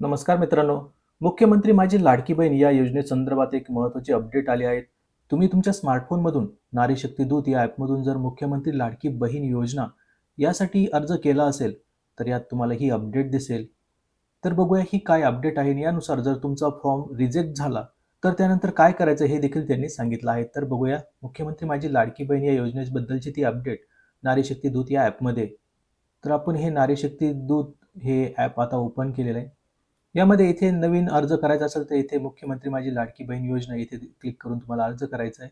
नमस्कार मित्रांनो. मुख्यमंत्री माझी लाडकी बहीण या योजनेसंदर्भात एक महत्त्वाची अपडेट आली आहे. तुम्ही तुमच्या स्मार्टफोनमधून नारी शक्ती दूत या ॲपमधून जर मुख्यमंत्री लाडकी बहीण योजना यासाठी अर्ज केला असेल तर यात तुम्हाला ही अपडेट दिसेल. तर बघूया ही काय अपडेट आहे आणि यानुसार जर तुमचा फॉर्म रिजेक्ट झाला तर त्यानंतर काय करायचं हे देखील त्यांनी सांगितलं आहे. तर बघूया मुख्यमंत्री माझी लाडकी बहीण या योजनेबद्दलची ती अपडेट नारी शक्ती दूत या ॲपमध्ये तर आपण हे नारी शक्ती दूत हे ॲप आता ओपन केलेलं आहे. यामध्ये इथे नवीन अर्ज करायचा असेल तर इथे मुख्यमंत्री माझी लाडकी बहीण योजना इथे क्लिक करून तुम्हाला अर्ज करायचा आहे.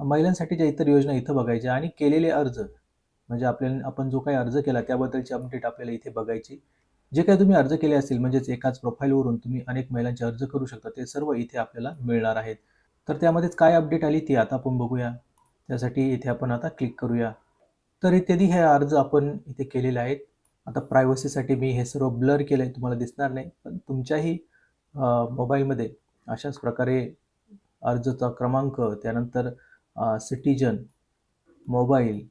महिलांसाठीच्या इतर योजना इथं बघायच्या आणि केलेले अर्ज म्हणजे आपल्याला आपण जो काही अर्ज केला त्याबद्दलची अपडेट आपल्याला इथे बघायची. जे काही तुम्ही अर्ज केले असतील म्हणजेच एकाच प्रोफाईलवरून तुम्ही अनेक महिलांचे अर्ज करू शकता ते सर्व इथे आपल्याला मिळणार आहेत. तर त्यामध्येच काय अपडेट आली ती आता आपण बघूया. त्यासाठी इथे आपण आता क्लिक करूया. तर इत्यादी हे अर्ज आपण इथे केलेले आहेत. आता प्रायव्हसीसाठी मी हे सर्व ब्लर केलं आहे तुम्हाला दिसणार नाही. पण तुमच्याही मोबाईलमध्ये अशाच प्रकारे अर्जचा क्रमांक त्यानंतर सिटीजन मोबाईल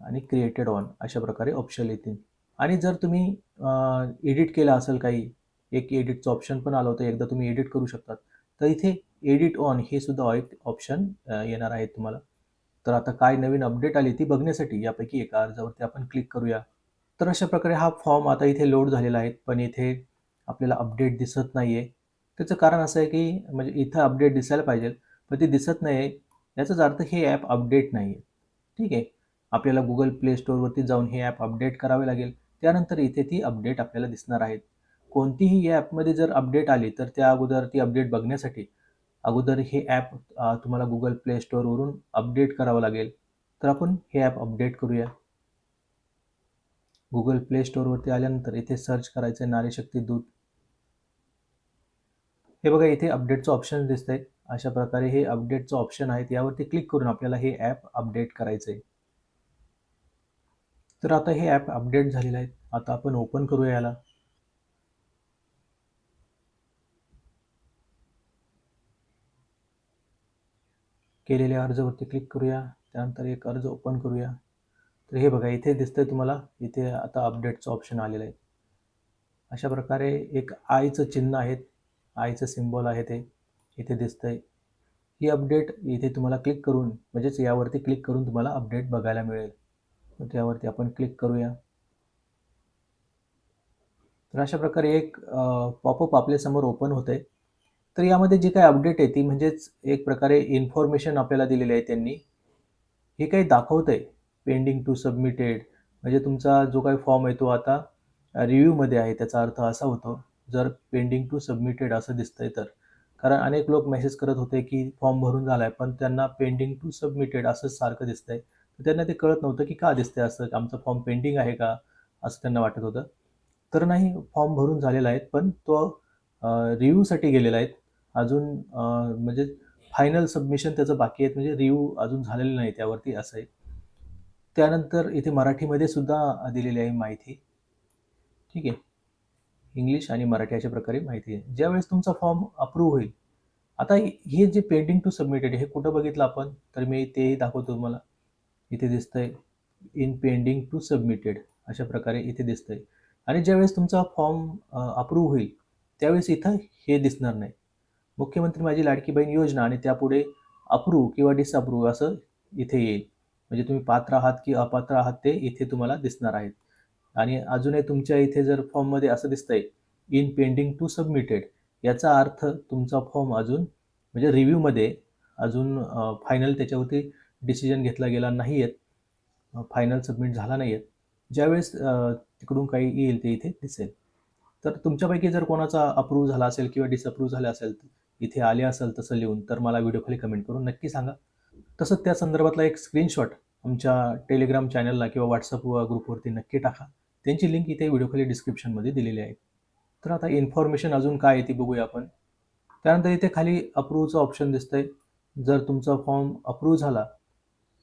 आणि क्रिएटेड ऑन अशा प्रकारे ऑप्शन येतील. आणि जर तुम्ही एडिट केलं असेल काही एक एडिटचं ऑप्शन पण आलं होतं एकदा तुम्ही एडिट करू शकतात. तर इथे एडिट ऑन हे सुद्धा एक ऑप्शन येणार आहे तुम्हाला. तर आता काय नवीन अपडेट आली ती बघण्यासाठी यापैकी एका अर्जावरती आपण क्लिक करूया. तर अशा प्रकारे हा फॉर्म आता इथे लोड झालेला आहे पण इथे आपल्याला अपडेट दिसत नाही आहे त्याचं कारण असं आहे की म्हणजे इथं अपडेट दिसायला पाहिजे पण ते दिसत नाही आहे याचाच अर्थ हे ॲप अपडेट नाही आहे ठीक आहे? आपल्याला गुगल प्ले स्टोअरवरती जाऊन हे ॲप अपडेट करावे लागेल. त्यानंतर इथे ती अपडेट आपल्याला दिसणार आहेत. कोणतीही या ॲपमध्ये जर अपडेट आली तर त्या अगोदर ती अपडेट बघण्यासाठी अगोदर हे ॲप तुम्हाला गुगल प्ले स्टोअरवरून अपडेट करावं लागेल. तर आपण हे ॲप अपडेट करूया. गुगल प्ले स्टोअरवरती आल्यानंतर इथे सर्च करायचं आहे नारीशक्ती दूत. हे बघा इथे अपडेटचं ऑप्शन दिसत आहे अशा प्रकारे हे अपडेटचं ऑप्शन आहे यावरती क्लिक करून आपल्याला हे ॲप अपडेट करायचं आहे तर आता हे ॲप अपडेट झालेलं आहे. आता आपण ओपन करूया याला. केलेल्या अर्जवरती क्लिक करूया. त्यानंतर एक अर्ज ओपन करूया. तर हे बघा इथे दिसतंय तुम्हाला इथे आता अपडेटचं ऑप्शन आलेलं आहे. अशा प्रकारे एक आईचं चिन्ह आहे आईचं सिम्बॉल आहे ते इथे दिसतंय. ही अपडेट इथे तुम्हाला क्लिक करून म्हणजेच यावरती क्लिक करून तुम्हाला अपडेट बघायला मिळेल. तर त्यावरती आपण क्लिक करूया. तर अशा प्रकारे एक पॉपअप आपल्यासमोर ओपन होते तर यामध्ये जी काही अपडेट आहे ती म्हणजेच एक प्रकारे इन्फॉर्मेशन आपल्याला दिलेली आहे त्यांनी. हे काही दाखवतं आहे पेंडिंग टू सबमिटेड म्हणजे तुमचा जो काही फॉर्म आहे तो आता रिव्ह्यूमध्ये आहे त्याचा अर्थ असा होतो जर पेंडिंग टू सबमिटेड असं दिसतंय तर. कारण अनेक लोक मेसेज करत होते की फॉर्म भरून झाला आहे पण त्यांना पेंडिंग टू सबमिटेड असंच सारखं दिसतंय. तर त्यांना ते कळत नव्हतं की का दिसतंय असं आमचा फॉर्म पेंडिंग आहे का असं त्यांना वाटत होतं. तर नाही फॉर्म भरून झालेला आहे पण तो रिव्ह्यूसाठी गेलेला आहे. अजून म्हणजे फायनल सबमिशन त्याचं बाकी आहे म्हणजे रिव्ह्यू अजून झालेलं नाही त्यावरती असं आहे. त्यानंतर इथे मराठीमध्ये सुद्धा दिलेली आहे माहिती. ठीक आहे. इंग्लिश आणि मराठी अशा प्रकारे माहिती आहे. ज्यावेळेस तुमचा फॉर्म अप्रूव्ह होईल आता हे जे पेंडिंग टू सबमिटेड हे कुठं बघितलं आपण? तर मी तेही दाखवतो तुम्हाला. इथे दिसतंय इन पेंडिंग टू सबमिटेड अशा प्रकारे इथे दिसतंय. आणि ज्यावेळेस तुमचा फॉर्म अप्रूव्ह होईल त्यावेळेस इथं हे दिसणार नाही. मुख्यमंत्री माझी लाडकी बहीण योजना आणि त्यापुढे अप्रूव्ह किंवा डिसअप्रूव्ह असं इथे येईल. म्हणजे तुम्ही पात्र आहात की अपात्र आहात ते इथे तुम्हाला दिसणार आहेत. आणि अजूनही तुमच्या इथे जर फॉर्ममध्ये असं दिसतंय इन पेंडिंग टू सबमिटेड याचा अर्थ तुमचा फॉर्म अजून म्हणजे रिव्ह्यूमध्ये अजून फायनल त्याच्यावरती डिसिजन घेतला गेला नाही आहेत फायनल सबमिट झाला नाही आहेत ज्यावेळेस तिकडून काही येईल ते इथे दिसेल. तर तुमच्यापैकी जर कोणाचा अप्रूव्ह झाला असेल किंवा डिसअप्रूव्ह झाला असेल इथे आले असेल तसं लिहून तर मला व्हिडिओ खाली कमेंट करून नक्की सांगा. तसंच त्या संदर्भातला एक स्क्रीनशॉट आमच्या टेलिग्राम चॅनलला किंवा व्हॉट्सअप ग्रुपवरती नक्की टाका. त्यांची लिंक इथे व्हिडिओ डिस्क्रिप्शनमध्ये दिलेली आहे. तर आता इन्फॉर्मेशन अजून काय आहे ती बघूया आपण. त्यानंतर इथे खाली अप्रूव्हचं ऑप्शन दिसतं आहे जर तुमचा फॉर्म अप्रूव्ह झाला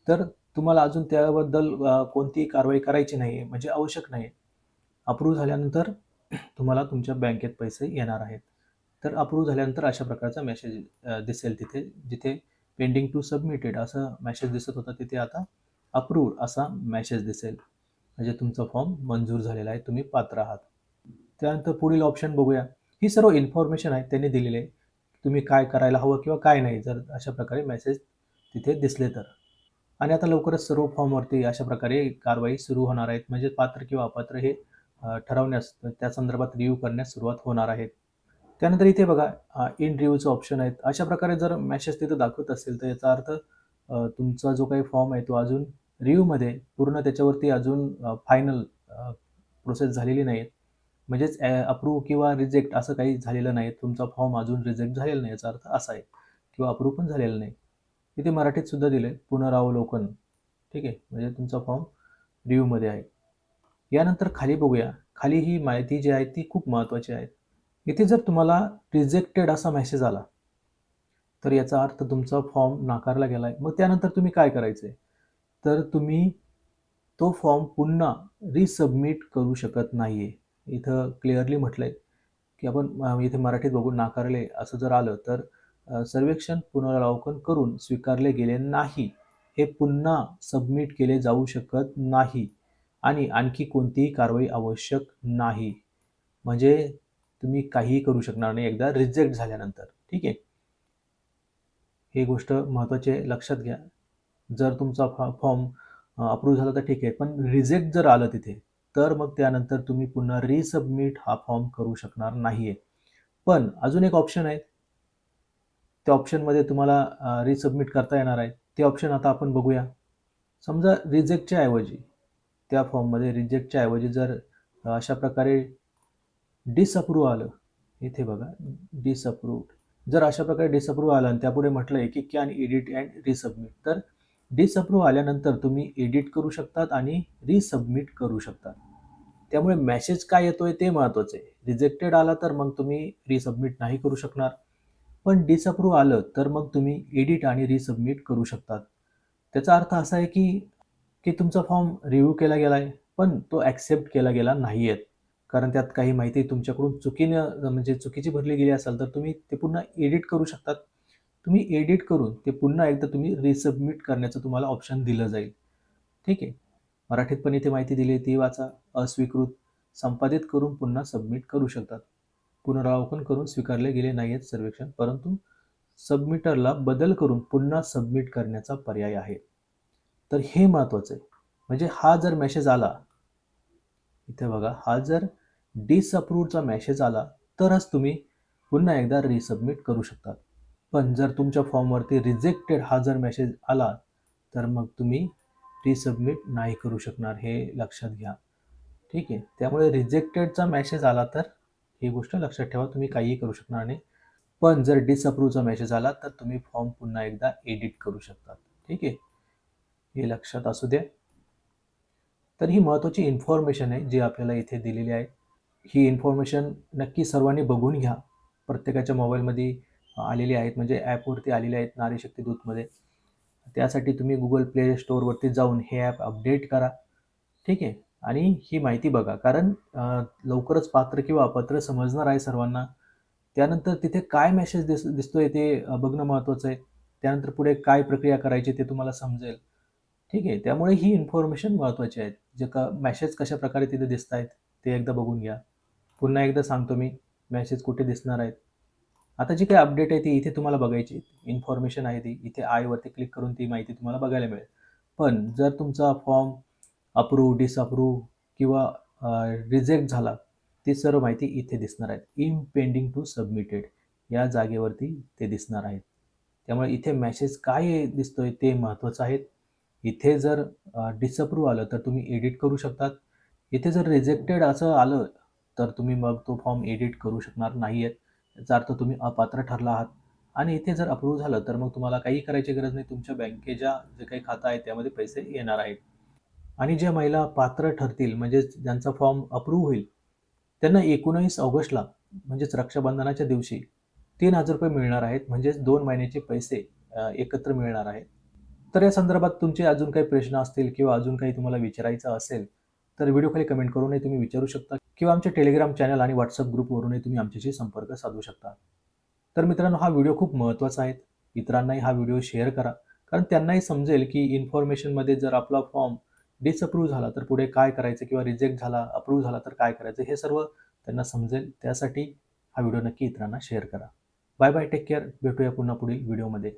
तर तुम्हाला अजून त्याबद्दल कोणतीही कारवाई करायची नाही आहे म्हणजे आवश्यक नाही अप्रूव्ह झाल्यानंतर तुम्हाला तुमच्या बँकेत पैसे येणार आहेत. तर अप्रूव्ह झाल्यानंतर अशा प्रकारचा मेसेज दिसेल तिथे जिथे पेंडिंग टू सबमिटेड असं मॅसेज दिसत होता तिथे आता अप्रूव्ड असा मॅसेज दिसेल. म्हणजे तुमचा फॉर्म मंजूर झालेला आहे तुम्ही पात्र आहात. त्यानंतर पुढील ऑप्शन बघूया. ही सर्व इन्फॉर्मेशन आहे त्यांनी दिलेली. आहे तुम्ही काय करायला हवं किंवा काय नाही जर अशा प्रकारे मेसेज तिथे दिसले तर. आणि आता लवकरच सर्व फॉर्मवरती अशा प्रकारे कारवाई सुरू होणार आहेत. म्हणजे पात्र किंवा अपात्र हे ठरवण्यास त्या संदर्भात रिव्ह्यू करण्यास सुरुवात होणार आहे. त्यानंतर इथे बघा इन रिव्ह्यूचं ऑप्शन आहेत. अशा प्रकारे जर मॅसेज तिथं दाखवत असेल तर याचा अर्थ तुमचा जो काही फॉर्म आहे तो अजून रिव्ह्यूमध्ये पूर्ण त्याच्यावरती अजून फायनल प्रोसेस झालेली नाही म्हणजेच अप्रूव्ह किंवा रिजेक्ट असं काही झालेलं नाही तुमचा फॉर्म अजून रिजेक्ट झालेला नाही याचा अर्थ असा आहे. किंवा अप्रूव्ह पण झालेला नाही. इथे मराठीत सुद्धा दिले पुनरावलोकन. ठीक आहे? म्हणजे तुमचा फॉर्म रिव्ह्यूमध्ये आहे. यानंतर खाली बघूया. खाली ही माहिती जी आहे ती खूप महत्त्वाची आहे. इथे जर तुम्हाला रिजेक्टेड असा मेसेज आला तर याचा अर्थ तुमचा फॉर्म नाकारला गेला आहे मग त्यानंतर तुम्ही काय करायचं आहे तर तुम्ही तो फॉर्म पुन्हा रिसबमिट करू शकत नाही आहे इथं क्लिअरली म्हटलं आहे की आपण इथे मराठीत बघून नाकारले असं जर आलं तर सर्वेक्षण पुनरावलोकन करून स्वीकारले गेले नाही. हे पुन्हा सबमिट केले जाऊ शकत नाही आणि आणखी कोणतीही कारवाई आवश्यक नाही. म्हणजे तुम्ही काहीही करू शकणार नाही एकदा रिजेक्ट झाल्यानंतर. ठीक आहे? ही गोष्ट महत्त्वाची लक्षात घ्या. जर तुमचा फॉ फॉर्म अप्रूव्ह झाला तर ठीक आहे. पण रिजेक्ट जर आलं तिथे तर मग त्यानंतर तुम्ही पुन्हा रिसबमिट हा फॉर्म करू शकणार नाही आहे पण अजून एक ऑप्शन आहे. त्या ऑप्शनमध्ये तुम्हाला रिसबमिट करता येणार आहे. ते ऑप्शन आता आपण बघूया. समजा रिजेक्टच्या ऐवजी त्या फॉर्ममध्ये रिजेक्टच्या ऐवजी जर अशा प्रकारे डिसअप्रूव्ह आलं. इथे बघा डिसअप्रूव्ह जर अशा प्रकारे डिसअप्रूव्ह आलं आणि त्यापुढे म्हटलं आहे की कॅन एडिट अँड रिसबमिट तर डिसअप्रूव्ह आल्यानंतर तुम्ही एडिट करू शकतात आणि रिसबमिट करू शकतात. त्यामुळे मेसेज काय येतोय ते महत्त्वाचं आहे. रिजेक्टेड आला तर मग तुम्ही रिसबमिट नाही करू शकणार. पण डिसअप्रूव्ह आलं तर मग तुम्ही एडिट आणि रिसबमिट करू शकतात. त्याचा अर्थ असा आहे की की तुमचा फॉर्म रिव्ह्यू केला गेला आहे पण तो ॲक्सेप्ट केला गेला नाही आहे कारण त्यात काही माहिती तुमच्याकडून चुकीनं म्हणजे चुकीची भरली गेली असेल तर तुम्ही ते पुन्हा एडिट करू शकतात. तुम्ही एडिट करून ते पुन्हा एकदा तुम्ही रिसबमिट करण्याचं तुम्हाला ऑप्शन दिलं जाईल. ठीक आहे? मराठीत पण इथे माहिती दिली ती वाचा. अस्वीकृत. संपादित करून पुन्हा सबमिट करू शकतात. पुनरावलोकन करून स्वीकारले गेले नाही आहेत सर्वेक्षण परंतु सबमिटरला बदल करून पुन्हा सबमिट करण्याचा पर्याय आहे. तर हे महत्त्वाचं आहे. म्हणजे हा जर मेसेज आला इथे बघा हा जर डिसअप्रूव्हचा मेसेज आला तरच तुम्ही पुन्हा एकदा रिसबमिट करू शकतात. पण जर तुमच्या फॉर्मवरती रिजेक्टेड हा जर मेसेज आला तर मग तुम्ही रिसबमिट नाही करू शकणार हे लक्षात घ्या. ठीक आहे? त्यामुळे रिजेक्टेडचा मेसेज आला तर ही गोष्ट लक्षात ठेवा तुम्ही काहीही करू शकणार नाही. पण जर डिसअप्रूव्हचा मेसेज आला तर तुम्ही फॉर्म पुन्हा एकदा एडिट करू शकतात. ठीक आहे? हे लक्षात असू द्या. तर ही महत्त्वाची इन्फॉर्मेशन आहे जी आपल्याला इथे दिलेली आहे. ही इन्फॉर्मेशन नक्की सर्वांनी बघून घ्या. प्रत्येकाच्या मोबाईलमध्ये आलेली आहेत. म्हणजे ॲपवरती आलेले आहेत नारी शक्ती दूतमध्ये त्यासाठी तुम्ही गुगल प्ले स्टोअरवरती जाऊन हे ॲप अपडेट करा. ठीक आहे? आणि ही माहिती बघा. कारण लवकरच पात्र किंवा अपात्र समजणार आहे सर्वांना. त्यानंतर तिथे काय मेसेज दिस दिसतोय ते बघणं महत्त्वाचं आहे. त्यानंतर पुढे काय प्रक्रिया करायची ते तुम्हाला समजेल. ठीक आहे? त्यामुळे ही इन्फॉर्मेशन महत्त्वाची आहे जे का मॅसेज कशा प्रकारे तिथे दिसत आहेत ते एकदा बघून घ्या. पुन्हा एकदा सांगतो मी मॅसेज कुठे दिसणार आहेत? आता जी काही अपडेट आहे ती इथे तुम्हाला बघायची इन्फॉर्मेशन आहे ती. इथे आयवरती क्लिक करून ती माहिती तुम्हाला बघायला मिळेल. पण जर तुमचा फॉर्म अप्रूव्ह डिसअप्रूव्ह किंवा रिजेक्ट झाला ती सर्व माहिती इथे दिसणार आहेत. इन पेंडिंग टू सबमिटेड या जागेवरती ते दिसणार आहेत. त्यामुळे इथे मॅसेज काय दिसतोय ते महत्त्वाचं आहे. इथे जर डिसअप्रूव्ह आलं तर तुम्ही एडिट करू शकतात. इथे जर रिजेक्टेड असं आलं तर तुम्ही मग तो फॉर्म एडिट करू शकणार नाही आहेत याचा अर्थ तुम्ही अपात्र ठरला आहात. आणि इथे जर अप्रूव्ह झालं तर मग तुम्हाला काही करायची गरज नाही. तुमच्या बँकेच्या जे काही खातं आहे त्यामध्ये पैसे येणार आहेत. आणि ज्या महिला पात्र ठरतील म्हणजेच ज्यांचा फॉर्म अप्रूव्ह होईल त्यांना एकोणीस ऑगस्टला म्हणजेच रक्षाबंधनाच्या दिवशी तीन हजार रुपये मिळणार आहेत. म्हणजेच दोन महिन्याचे पैसे एकत्र मिळणार आहेत. तर या संदर्भात तुमचे अजून काही प्रश्न असतील किंवा अजून काही तुम्हाला विचारायचं असेल तर व्हिडिओ खाली कमेंट करूनही तुम्ही विचारू शकता. किंवा आमच्या टेलिग्राम चॅनल आणि व्हॉट्सअप ग्रुपवरूनही तुम्ही आमच्याशी संपर्क साधू शकता. तर मित्रांनो हा व्हिडिओ खूप महत्त्वाचा आहे. इतरांनाही हा व्हिडिओ शेअर करा. कारण त्यांनाही समजेल की इन्फॉर्मेशनमध्ये जर आपला फॉर्म डिसअप्रूव्ह झाला तर पुढे काय करायचं किंवा रिजेक्ट झाला अप्रूव्ह झाला तर काय करायचं हे सर्व त्यांना समजेल. त्यासाठी हा व्हिडिओ नक्की इतरांना शेअर करा. बाय बाय टेक केअर भेटूया पुन्हा पुढील व्हिडिओमध्ये